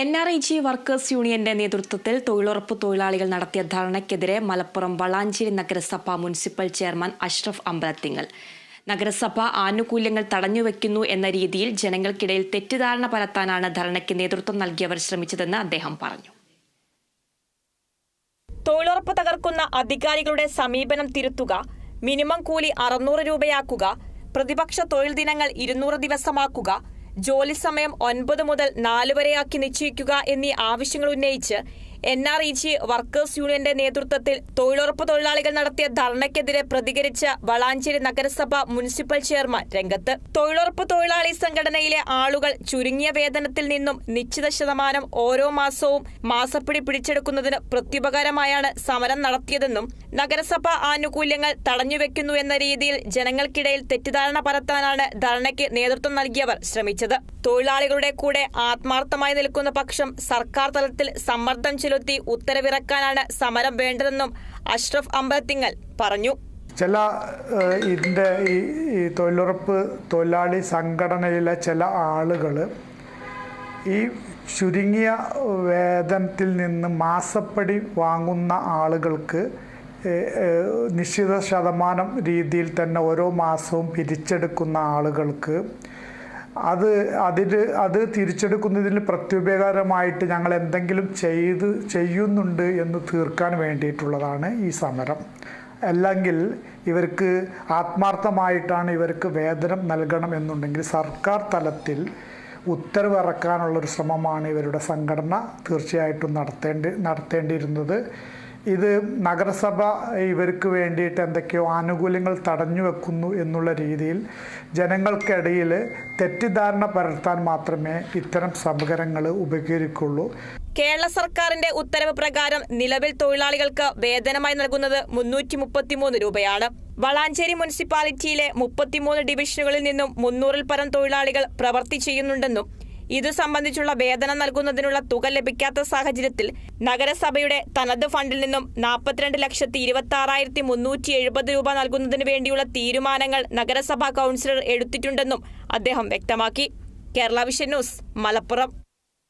N R I G workers യൂണിയന്റെ നേതൃത്വത്തിൽ തൊഴിലുറപ്പ് തൊഴിലാളികൾ നടത്തിയ ധർണയ്ക്കെതിരെ മലപ്പുറം വളാഞ്ചേരി നഗരസഭ മുനിസിപ്പൽ ചെയർമാൻ അഷ്റഫ് അമ്പലത്തിങ്ങൽ. നഗരസഭ ആനുകൂല്യങ്ങൾ തടഞ്ഞുവെക്കുന്നു എന്ന രീതിയിൽ ജനങ്ങൾക്കിടയിൽ തെറ്റിദ്ധാരണ പരത്താനാണ് ധർണയ്ക്ക് നേതൃത്വം നൽകിയവർ ശ്രമിച്ചതെന്ന് അദ്ദേഹം പറഞ്ഞു. തൊഴിലുറപ്പ് തകർക്കുന്ന അധികാരികളുടെ സമീപനം തിരുത്തുക മിനിമം കൂലി അറുന്നൂറ് രൂപയാക്കുക പ്രതിപക്ഷ തൊഴിൽ ദിനങ്ങൾ ഇരുന്നൂറ് ദിവസമാക്കുക ജോലി സമയം ഒൻപത് മുതൽ നാല് വരെയാക്കി നിശ്ചയിക്കുക എന്നീ ആവശ്യങ്ങൾ ഉന്നയിച്ച് N R E G workers യൂണിയന്റെ നേതൃത്വത്തിൽ തൊഴിലുറപ്പ് തൊഴിലാളികൾ നടത്തിയ ധർണയ്ക്കെതിരെ പ്രതികരിച്ച വളാഞ്ചേരി നഗരസഭ മുനിസിപ്പൽ ചെയർമാൻ രംഗത്ത്. തൊഴിലുറപ്പ് തൊഴിലാളി സംഘടനയിലെ ആളുകൾ ചുരുങ്ങിയ വേതനത്തിൽ നിന്നും നിശ്ചിത ശതമാനം ഓരോ മാസവും മാസപ്പിടി പിടിച്ചെടുക്കുന്നതിന് പ്രത്യുപകാരമായാണ് സമരം നടത്തിയതെന്നും നഗരസഭ ആനുകൂല്യങ്ങൾ തടഞ്ഞുവെക്കുന്നു എന്ന രീതിയിൽ ജനങ്ങൾക്കിടയിൽ തെറ്റിദ്ധാരണ പരത്താനാണ് ധർണയ്ക്ക് നേതൃത്വം നൽകിയവർ ശ്രമിച്ചത്. തൊഴിലാളികളുടെ കൂടെ ആത്മാർത്ഥമായി നിൽക്കുന്ന പക്ഷം സർക്കാർ തലത്തിൽ സമ്മർദ്ദം ചെലുത്തി ഉത്തരവിറക്കാനാണ് സമരം വേണ്ടതെന്നും അഷ്റഫ് അമ്പലത്തിങ്ങൽ പറഞ്ഞു. ചില ഇതിന്റെ ഈ ഈ തൊഴിലുറപ്പ് തൊഴിലാളി സംഘടനയിലെ ചില ആളുകൾ ഈ ചുരുങ്ങിയ വേതനത്തിൽ നിന്ന് മാസപ്പടി വാങ്ങുന്ന ആളുകൾക്ക് നിശ്ചിത ശതമാനം രീതിയിൽ തന്നെ ഓരോ മാസവും പിരിച്ചെടുക്കുന്ന ആളുകൾക്ക് അത് അതിൽ അത് തിരിച്ചെടുക്കുന്നതിന് പ്രത്യുപകാരമായിട്ട് ഞങ്ങൾ എന്തെങ്കിലും ചെയ്ത് ചെയ്യുന്നുണ്ട് എന്ന് തീർക്കാൻ വേണ്ടിയിട്ടുള്ളതാണ് ഈ സമരം. അല്ലെങ്കിൽ ഇവർക്ക് ആത്മാർത്ഥമായിട്ടാണ് ഇവർക്ക് വേതനം നൽകണം എന്നുണ്ടെങ്കിൽ സർക്കാർ തലത്തിൽ ഉത്തരവിറക്കാനുള്ളൊരു ശ്രമമാണ് ഇവരുടെ സംഘടന തീർച്ചയായിട്ടും നടത്തേണ്ടി നടത്തേണ്ടിയിരുന്നത്. ഇത് നഗരസഭ ഇവർക്ക് വേണ്ടിയിട്ട് എന്തൊക്കെയോ ആനുകൂല്യങ്ങൾ തടഞ്ഞു വെക്കുന്നു എന്നുള്ള രീതിയിൽ ജനങ്ങൾക്കിടയിൽ തെറ്റിദ്ധാരണ പരത്താൻ മാത്രമേ ഇത്തരം സമകരങ്ങൾ ഉപകരിക്കുള്ളൂ. കേരള സർക്കാരിന്റെ ഉത്തരവ് പ്രകാരം നിലവിൽ തൊഴിലാളികൾക്ക് വേതനമായി നൽകുന്നത് മുന്നൂറ്റി മുപ്പത്തിമൂന്ന് രൂപയാണ്. വളാഞ്ചേരി മുനിസിപ്പാലിറ്റിയിലെ മുപ്പത്തിമൂന്ന് ഡിവിഷനുകളിൽ നിന്നും മുന്നൂറിൽ പരം തൊഴിലാളികൾ പ്രവർത്തി ചെയ്യുന്നുണ്ടെന്നും ഇതു സംബന്ധിച്ചുള്ള വേതനം നൽകുന്നതിനുള്ള തുക ലഭിക്കാത്ത സാഹചര്യത്തിൽ നഗരസഭയുടെ തനത് ഫണ്ടിൽ നിന്നും നാൽപ്പത്തിരണ്ട് ലക്ഷത്തി ഇരുപത്തി ആറായിരത്തി മുന്നൂറ്റി എഴുപത് രൂപ നൽകുന്നതിന് വേണ്ടിയുള്ള തീരുമാനങ്ങൾ നഗരസഭാ കൗൺസിലർ എടുത്തിട്ടുണ്ടെന്നും അദ്ദേഹം വ്യക്തമാക്കി. Kerala vision news Malappuram.